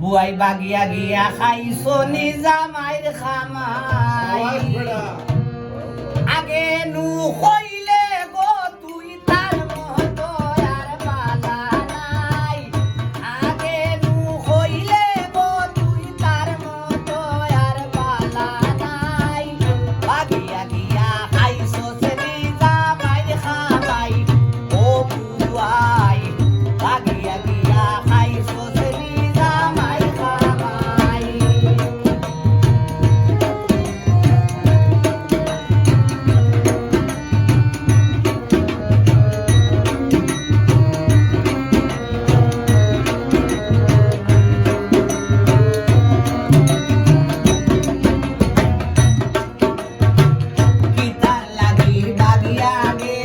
বুয়াই বাগিয়া গিয়া খাইছো নিজা মাইর খামাই। আগে নু yeah.